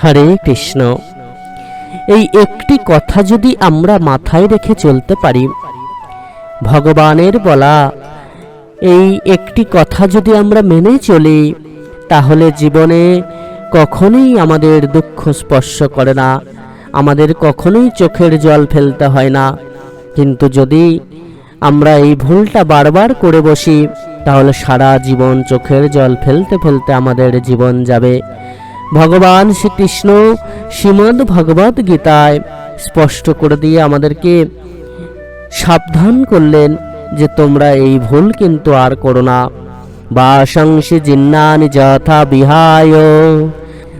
হরে কৃষ্ণ। এই একটি কথা যদি আমরা মাথায় রেখে চলতে পারি, ভগবানের বলা এই একটি কথা যদি আমরা মেনে চলি, তাহলে জীবনে কখনোই আমাদের দুঃখ স্পর্শ করে না, আমাদের কখনোই চোখের জল ফেলতে হয় না। কিন্তু যদি আমরা এই ভুলটা বারবার করে বসি, তাহলে সারা জীবন চোখের জল ফেলতে ফেলতে আমাদের জীবন যাবে। ভগবান শ্রীকৃষ্ণ শ্রীমদ্ ভগবদ গীতায় স্পষ্ট করে দিয়ে আমাদেরকে সাবধান করলেন যে তোমরা এই ভুল কিন্তু আর করো না। বাশংসি জিন্নানি যথা বিহায়,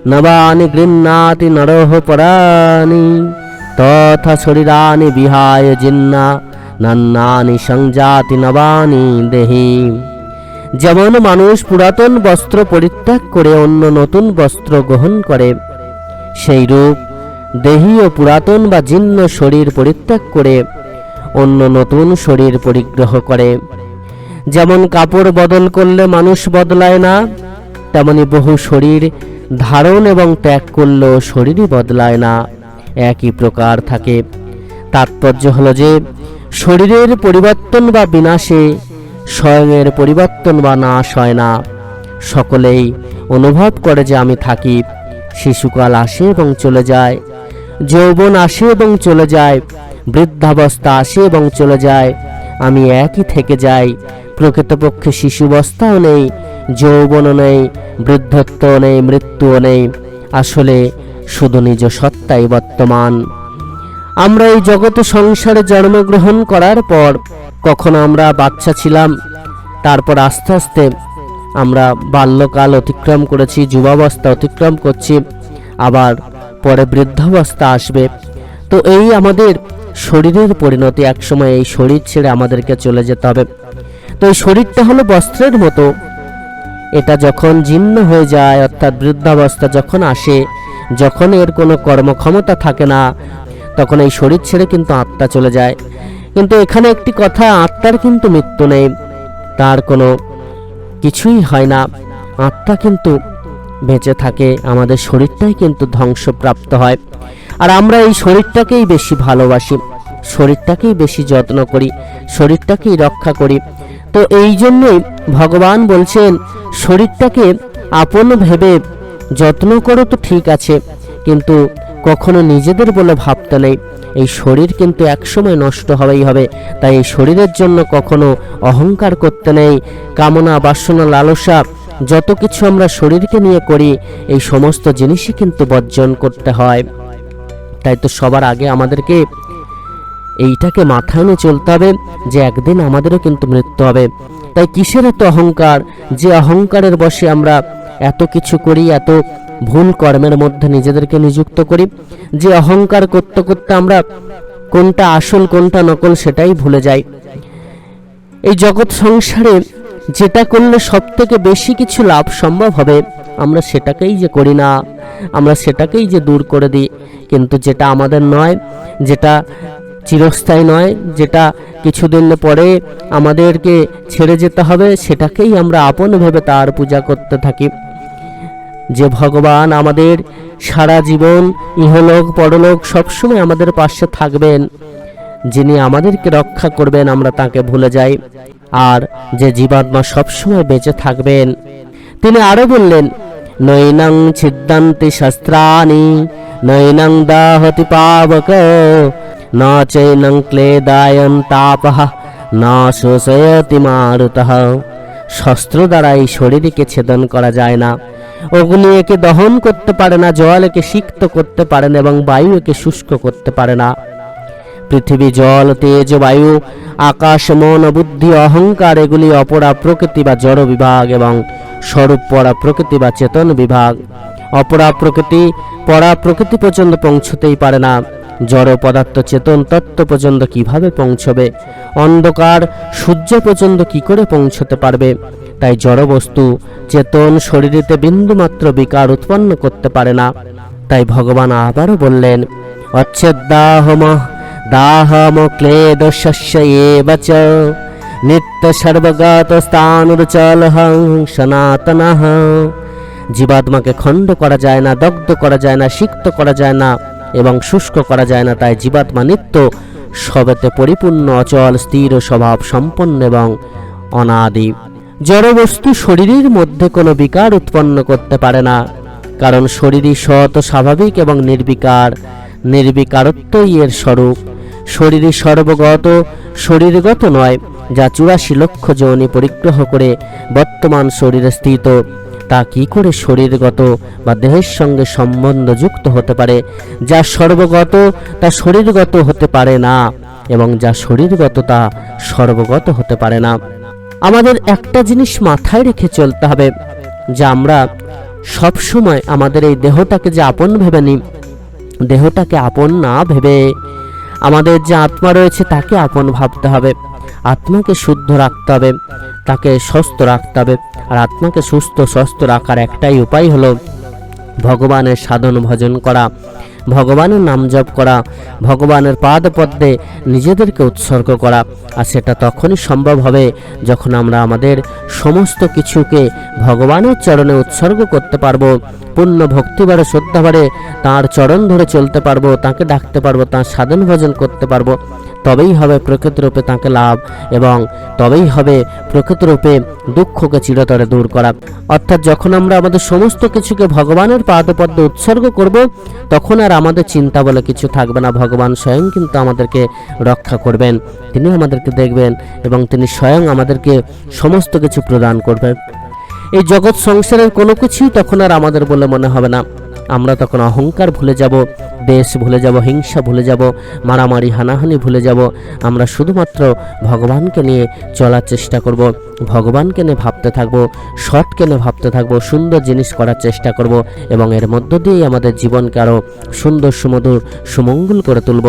নবানি গৃহ্ণাতি নরহ পরানি তথা শরীরানি বিহায় জিন্না, নন্নানি সংজাতি নবানি দেহি। যেমন মানুষ পুরাতন বস্ত্র পরিত্যাগ করে অন্য নতুন বস্ত্র গ্রহণ করে সেই রূপ দেহী ও পুরাতন বা জীর্ণ শরীর পরিত্যাগ করে অন্য নতুন শরীর পরিগ্রহ করে। যেমন কাপড় বদল করলে মানুষ বদলায় না, তেমনি বহু শরীর ধারণ এবং ত্যাগ করলেও শরীরই বদলায় না। একই প্রকার থাকে। তাৎপর্য হলো যে, শরীরের পরিবর্তন বা বিনাশে স্বয়ংয়ের পরিবর্তন বা নাশ হয় না। সকলেই অনুভব করে যে আমি থাকি। শিশুকাল আসে এবং চলে যায়। যৌবন আসে এবং চলে যায়। বৃদ্ধাবস্থা আসে এবং চলে যায়। আমি একই থেকে যাই। প্রকৃতপক্ষে শিশুবস্থাও নেই, যৌবনও নেই, বৃদ্ধত্বও নেই, মৃত্যুও নেই। আসলে শুধু নিজ সত্তাই বর্তমান। আমরা এই জগৎ সংসারে জন্মগ্রহণ করার পর কখনো আমরা বাচ্চা ছিলাম, তারপর আস্তে আস্তে আমরা বাল্যকাল অতিক্রম করেছি, যুবাবস্থা অতিক্রম করছি, আবার পরে বৃদ্ধাবস্থা আসবে। তো এই আমাদের শরীরের পরিণতি একসময় এই শরীর ছেড়ে আমাদেরকে চলে যেতে হবে। তো এই শরীরটা হলো বস্ত্রের মতো। এটা যখন জীর্ণ হয়ে যায়, অর্থাৎ বৃদ্ধাবস্থা যখন আসে, যখন এর কোনো কর্মক্ষমতা থাকে না, তখন এই শরীর ছেড়ে কিন্তু আত্মা চলে যায়। কিন্তু এখানে একটি কথা, আত্মার কিন্তু মৃত্যু নেই। তার কোনো কিছুই হয় না। আত্মা কিন্তু বেঁচে থাকে, আমাদের শরীরটাই কিন্তু ধ্বংসপ্রাপ্ত হয়। আর আমরা এই শরীরটাকেই বেশি ভালোবাসি, শরীরটাকেই বেশি যত্ন করি, শরীরটাকেই রক্ষা করি। তো এই জন্যই ভগবান বলছেন, শরীরটাকে আপন ভেবে যত্ন করো তো ঠিক আছে, কিন্তু কখনো নিজেদের বলে ভাবতে নেই। এই শরীর কিন্তু একসময় নষ্ট হবেই হবে। তাই এই শরীরের জন্য কখনো অহংকার করতে নেই। কামনা, বাসনা, লালসা, যত কিছু আমরা শরীরকে নিয়ে করি, এই সমস্ত জিনিসই কিন্তু বর্জন করতে হয়। তাই তো সবার আগে আমাদেরকে এইটাকে মাথায় নিয়ে চলতে হবে যে একদিন আমাদেরও কিন্তু মৃত্যু হবে। তাই কিসের এত অহংকার? যে অহংকারের বসে আমরা এত কিছু করি, এত ভুল কর্মের মধ্যে নিজেদেরকে নিযুক্ত করি। যে অহংকার করতে করতে আমরা কোনটা আসল, কোনটা নকল সেটাই ভুলে যাই। এই জগৎ সংসারে যেটা করলে সব থেকে বেশি কিছু লাভ সম্ভব হবে, আমরা সেটাকেই যে করি না, আমরা সেটাকেই যে দূর করে দিই। কিন্তু যেটা আমাদের নয়, যেটা চিরস্থায়ী নয়, যেটা কিছুদিন পরে আমাদেরকে ছেড়ে যেতে হবে, সেটাকেই আমরা আপন ভেবে তার পূজা করতে থাকি। যে ভগবান আমাদের সারা জীবন ইহলোক পরলোক সবসময় আমাদের পাশে থাকবেন। যিনি আমাদেরকে রক্ষা করবেন, আমরা তাকে ভুলে যাই। আর যে জীবাত্মা সবসময় বেঁচে থাকবেন। তিনি আরও বললেন, নৈনং ছিদ্দান্তি শস্ত্রাণি, নৈনং দাহতি পাবক, না চৈনং ক্লেদায়ন তাপহ না শোষয়তি মারুতঃ। শস্ত্র দ্বারা এই শরীরকে ছেদন করা যায় না। অগ্নি একে দহন করতে পারে না জল একে সিক্ত করতে পারে না এবং বায়ু একে শুষ্ক করতে পারে না। পৃথিবী, জল, তেজ, বায়ু, আকাশ, মন, বুদ্ধি, অহংকার, এগুলি অপরা প্রকৃতি বা জড় বিভাগ এবং স্বরূপ পরা প্রকৃতি বা চেতন বিভাগ। অপরা প্রকৃতি পরা প্রকৃতি পর্যন্ত পৌঁছতেই পারে না। জড় পদার্থ চেতন তত্ত্ব পর্যন্ত কীভাবে পৌঁছবে? অন্ধকার সূর্য পর্যন্ত কি করে পৌঁছতে পারবে? তাই জড় বস্তু চেতন শরীরেতে বিন্দুমাত্র বিকার উৎপন্ন করতে পারে না। তাই ভগবান আবারও বললেন অচ্ছেদাহম দাহম ক্লেদ শস্য এব চ নিত্য সর্বগত স্থানুরচল সনাতন জীবাত্মাকে খণ্ড করা যায় না, দগ্ধ করা যায় না, সিক্ত করা যায় না। এবং শুষ্ক করা যায় না, তাই জীবাত্মা নিত্য সবেতে পরিপূর্ণ, অচল, স্থির স্বভাব সম্পন্ন এবং অনাদি। জড়বস্তু শরীরের মধ্যে কোনো বিকার উৎপন্ন করতে পারে না, কারণ শরীরই সৎ, স্বাভাবিক এবং নির্বিকার। নির্বিকারত্বই এর স্বরূপ। শরীরই সর্বগত, শরীরগত নয়, যা চুরাশি লক্ষ যৌনি পরিগ্রহ করে বর্তমান শরীরে স্থিত। তা কি করে শরীরগত বা দেহের সঙ্গে সম্বন্ধযুক্ত হতে পারে? যা সর্বগত, তা শরীরগত হতে পারে না, এবং যা শরীরগত, তা সর্বগত হতে পারে না। আমাদের একটা জিনিস মাথায় রেখে চলতে হবে, যে আমরা সব সময় আমাদের এই দেহটাকে যে আপন ভেবে নিই, দেহটাকে আপন না ভেবে আমাদের যে আত্মা রয়েছে তাকে আপন ভাবতে হবে। আত্মাকে শুদ্ধ রাখতে হবে। তাকে সুস্থ রাখতে হবে। আর আত্মাকে সুস্থ সুস্থ রাখার একটাই উপায় হলো ভগবানের সাধন ভজন করা, ভগবানের নাম জপ করা, ভগবানের পাদ পদ্মে নিজেদেরকে উৎসর্গ করা। আর সেটা তখনই সম্ভব হবে যখন আমরা আমাদের সমস্ত কিছুকে ভগবানের চরণে উৎসর্গ করতে পারব, পূর্ণ ভক্তিবারে শ্রদ্ধাবারে তাঁর চরণ ধরে চলতে পারব, তাকে ডাকতে পারব, তাঁর সাধন ভজন করতে পারব। তবেই হবে প্রকৃতরূপে তাকে লাভ এবং তবেই হবে প্রকৃতরূপে দুঃখকে চিরতরে দূর করা। অর্থাৎ যখন আমরা আমাদের সমস্ত কিছুকে ভগবানের পাদপদ্মে উৎসর্গ করব, তখন আর আমাদের চিন্তা বলে কিছু থাকবে না। ভগবান স্বয়ং কিন্তু আমাদেরকে রক্ষা করবেন তিনি আমাদেরকে দেখবেন এবং তিনি স্বয়ং আমাদেরকে সমস্ত কিছু প্রদান করবেন। এই জগৎ সংসারের কোনো কিছুই তখন আর আমাদের বলে মনে হবে না। আমরা তখন অহংকার ভুলে যাব দেশ ভুলে যাব, হিংসা ভুলে যাব, মারামারি, হানাহানি ভুলে যাব, আমরা শুধুমাত্র ভগবানকে নিয়ে চলার চেষ্টা করব, ভগবানকে নিয়ে ভাবতে থাকব, সৎকে নিয়ে ভাবতে থাকব, সুন্দর জিনিস করার চেষ্টা করব এবং এর মধ্য দিয়েই আমাদের জীবনকে আরও সুন্দর, সুমধুর, সুমঙ্গল করে তুলব।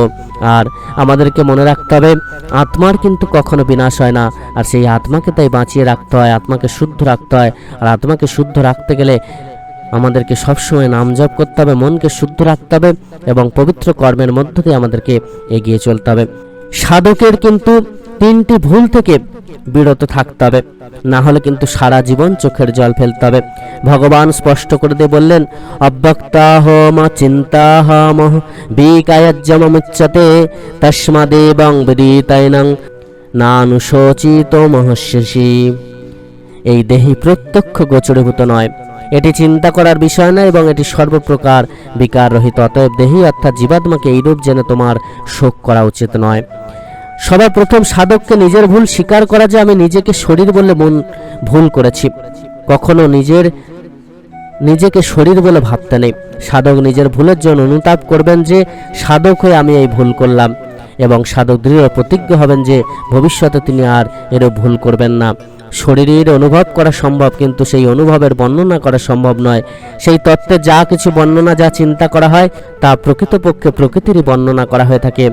আর আমাদেরকে মনে রাখতে হবে, আত্মার কিন্তু কখনো বিনাশ হয় না, আর সেই আত্মাকে তাই বাঁচিয়ে রাখতে হয়, আত্মাকে শুদ্ধ রাখতে হয়, আর আত্মাকে শুদ্ধ রাখতে গেলে আমাদেরকে সবসময় নাম জপ করতে হবে, মনকে শুদ্ধ রাখতে হবে এবং পবিত্র কর্মের মধ্য দিয়ে আমাদেরকে এগিয়ে চলতে হবে। সাধকের কিন্তু তিনটি ভুল থেকে বিরত থাকতে হবে। না হলে কিন্তু সারা জীবন চোখের জল ফেলতে হবে। ভগবান স্পষ্ট করে দিয়ে বললেন, অব্যক্তাহ মা চিন্তা হ মহ চিন্তাহম বিকায়জ্জমুচ্যতে তস্মাদেবং বিদিতাইনং নানুশোচিত মহস্যসী এই দেহি প্রত্যক্ষ গোচরীভূত নয়। এটি চিন্তা করার বিষয় নয় এবং এটি সর্বপ্রকার বিকার রহিত অতএব দেহি অর্থাৎ জীবাত্মাকে এইরূপ জেনে তোমার শোক করা উচিত নয়। সবার প্রথম সাধককে নিজের ভুল স্বীকার করা যে আমি নিজেকে শরীর বলে মন, ভুল করেছি, কখনো নিজের, নিজেকে শরীর বলে ভাবতে নেই। সাধক নিজের ভুলের জন্য অনুতাপ করবেন যে, সাধক হয়ে আমি এই ভুল করলাম। এবং সাধক দৃঢ় প্রতিজ্ঞ হবেন যে ভবিষ্যতে তিনি আর এরও ভুল করবেন না। শরীরের অনুভব করা সম্ভব, কিন্তু সেই অনুভবের বর্ণনা করা সম্ভব নয়। সেই তত্ত্বে যা কিছু বর্ণনা, যা চিন্তা করা হয়, তা প্রকৃতপক্ষে প্রকৃতিরই বর্ণনা করা হয়ে থাকে।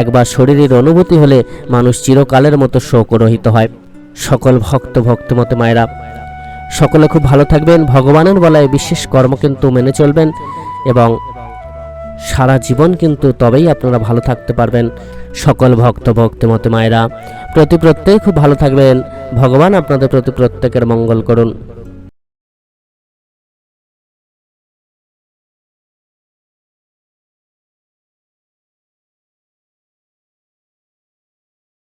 একবার শরীরের অনুভূতি হলে মানুষ চিরকালের মতো শোকরহিত হয়। সকল ভক্ত, ভক্তমতে মায়েরা, সকলে খুব ভালো থাকবেন। ভগবানের বলায় বিশেষ কর্ম কিন্তু মেনে চলবেন এবং সারা জীবন কিন্তু তবেই আপনারা ভালো থাকতে পারবেন। সকল ভক্ত, ভক্তি মতে মায়েরা, প্রতি প্রত্যেক খুব ভালো থাকবেন। ভগবান আপনাদের প্রতি প্রত্যেকের মঙ্গল করুন।